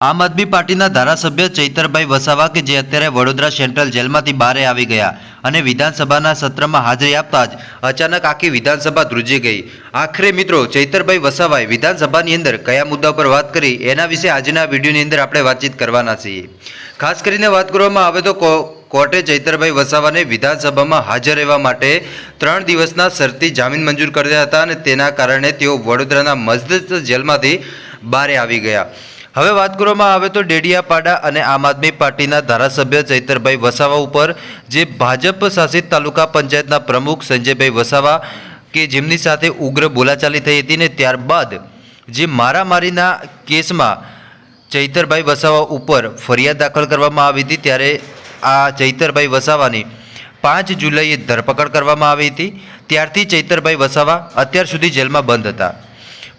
આમ આદમી પાર્ટીના ધારાસભ્ય ચૈતરભાઈ વસાવા કે જે અત્યારે વડોદરા સેન્ટ્રલ જેલમાંથી બહાર આવી ગયા અને વિધાનસભાના સત્રમાં હાજરી આપતા જ અચાનક આખી વિધાનસભા ધ્રુજી ગઈ. આખરે મિત્રો, ચૈતરભાઈ વસાવાએ વિધાનસભાની અંદર કયા મુદ્દા પર વાત કરી એના વિશે આજના વિડીયોની અંદર આપણે વાતચીત કરવાના છીએ. ખાસ કરીને વાત કરવામાં આવે તો કોર્ટે ચૈતરભાઈ વસાવાને વિધાનસભામાં હાજર રહેવા માટે ત્રણ દિવસના શરતી જામીન મંજૂર કર્યા હતા અને તેના કારણે તેઓ વડોદરાના મસ્જિદ જેલમાંથી બહાર આવી ગયા. હવે વાત કરવામાં આવે તો ડેડિયાપાડા અને આમ આદમી પાર્ટીના ધારાસભ્ય ચૈતરભાઈ વસાવા ઉપર, જે ભાજપ શાસિત તાલુકા પંચાયતના પ્રમુખ સંજયભાઈ વસાવા કે જેમની સાથે ઉગ્ર બોલાચાલી થઈ હતી ને ત્યારબાદ જે મારામારીના કેસમાં ચૈતરભાઈ વસાવા ઉપર ફરિયાદ દાખલ કરવામાં આવી હતી, ત્યારે આ ચૈતરભાઈ વસાવાની પાંચ જુલાઈએ ધરપકડ કરવામાં આવી હતી. ત્યારથી ચૈતરભાઈ વસાવા અત્યાર સુધી જેલમાં બંધ હતા.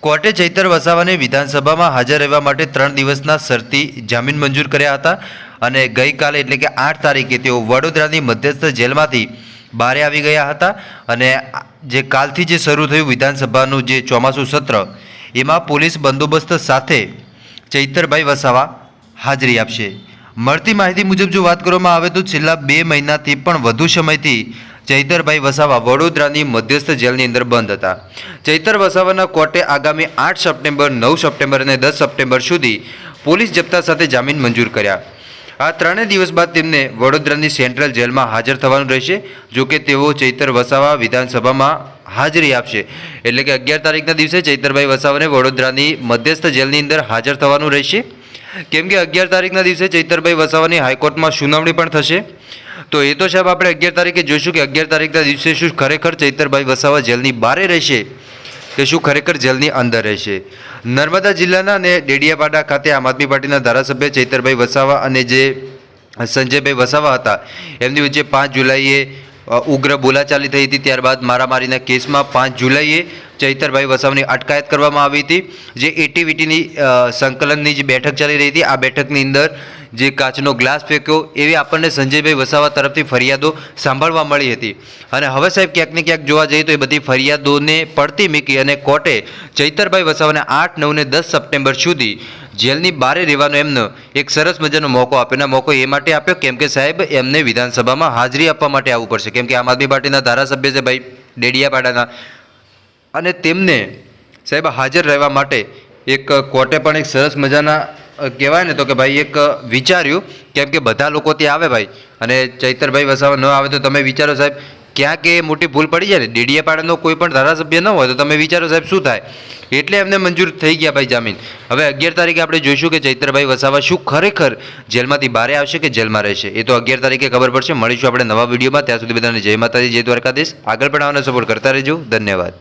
કોર્ટે ચૈતર વસાવાને વિધાનસભામાં હાજર રહેવા માટે ત્રણ દિવસના શરતી જામીન મંજૂર કર્યા હતા અને ગઈકાલે એટલે કે આઠ તારીખે તેઓ વડોદરાની મધ્યસ્થ જેલમાંથી બહાર આવી ગયા હતા અને જે કાલથી જે શરૂ થયું વિધાનસભાનું જે ચોમાસું સત્ર, એમાં પોલીસ બંદોબસ્ત સાથે ચૈતરભાઈ વસાવા હાજરી આપશે. મળતી માહિતી મુજબ જો વાત કરવામાં આવે તો છેલ્લા બે મહિનાથી પણ વધુ સમયથી ચૈતરભાઈ વસાવા વડોદરાની મધ્યસ્થ જેલની અંદર બંધ હતા. ચૈતર વસાવાના કોર્ટે આગામી આઠ સપ્ટેમ્બર, નવ સપ્ટેમ્બર અને દસ સપ્ટેમ્બર સુધી પોલીસ જપ્તા સાથે જામીન મંજૂર કર્યા. આ ત્રણેય દિવસ બાદ તેમને વડોદરાની સેન્ટ્રલ જેલમાં હાજર થવાનું રહેશે જોકે તેઓ ચૈતર વસાવા વિધાનસભામાં હાજરી આપશે. એટલે કે અગિયાર તારીખના દિવસે ચૈતરભાઈ વસાવાને વડોદરાની મધ્યસ્થ જેલની અંદર હાજર થવાનું રહેશે. કેમ કે અગિયાર તારીખના દિવસે ચૈતરભાઈ વસાવાની હાઈકોર્ટમાં સુનાવણી પણ થશે. તો એ તો સાહેબ આપણે અગિયાર તારીખે જોઈશું કે અગિયાર તારીખના દિવસે શું ખરેખર ચૈતરભાઈ વસાવા જેલની બહારે રહેશે કે શું ખરેખર જેલની અંદર રહેશે? નર્મદા જિલ્લાના અને ડેડિયાપાડા ખાતે આમ આદમી પાર્ટીના ધારાસભ્ય ચૈતરભાઈ વસાવા અને જે સંજયભાઈ વસાવા હતા, એમની વચ્ચે પાંચ જુલાઈએ ઉગ્ર બોલાચાલી થઈ હતી. ત્યારબાદ મારામારીના કેસમાં પાંચ જુલાઈએ ચૈતરભાઈ વસાવની અટકાયત કરવામાં આવી હતી. જે એટીવીટીની સંકલનની જે બેઠક ચાલી રહી હતી, આ બેઠકની અંદર જે કાચનો ગ્લાસ ફેંક્યો એવી આપણને સંજયભાઈ વસાવા તરફથી ફરિયાદો સાંભળવા મળી હતી. અને હવે સાહેબ ક્યાંક ને ક્યાંક જોવા જઈએ તો એ બધી ફરિયાદોને પડતી મૂકી અને કોર્ટે ચૈતરભાઈ વસાવાને આઠ, નવ ને દસ સપ્ટેમ્બર સુધી જેલની બારે રહેવાનો એમનો એક સરસ મજાનો મોકો આપ્યો. મોકો એ માટે આપ્યો કેમ કે સાહેબ એમને વિધાનસભામાં હાજરી આપવા માટે આવવું પડશે. કેમ કે આમ આદમી પાર્ટીના ધારાસભ્ય છે ભાઈ ડેડિયાપાડાના. અને તેમને સાહેબ હાજર રહેવા માટે એક કોર્ટે પણ એક સરસ મજાના કહેવાય ને તો કે ભાઈ એક વિચાર્યું, કેમ કે બધા લોકો ત્યાં આવે ભાઈ. અને ચૈતરભાઈ વસાવા ન આવે તો તમે વિચારો સાહેબ, ક્યાંક એ મોટી ભૂલ પડી જાય ને ડેડિયાપાડાનો કોઈ પણ ધારાસભ્ય ન હોય તો તમે વિચારો સાહેબ શું થાય? એટલે એમને મંજૂર થઈ ગયા ભાઈ જામીન. હવે અગિયાર તારીખે આપણે જોઈશું કે ચૈતરભાઈ વસાવા શું ખરેખર જેલમાંથી બહાર આવશે કે જેલમાં રહેશે. એ તો અગિયાર તારીખે ખબર પડશે. મળીશું આપણે નવા વિડીયોમાં. ત્યાં સુધી બધાને જય માતાજી, જય દ્વારકાધીશ. આગળ પણ આવવાનો સપોર્ટ કરતા રહેજો. ધન્યવાદ.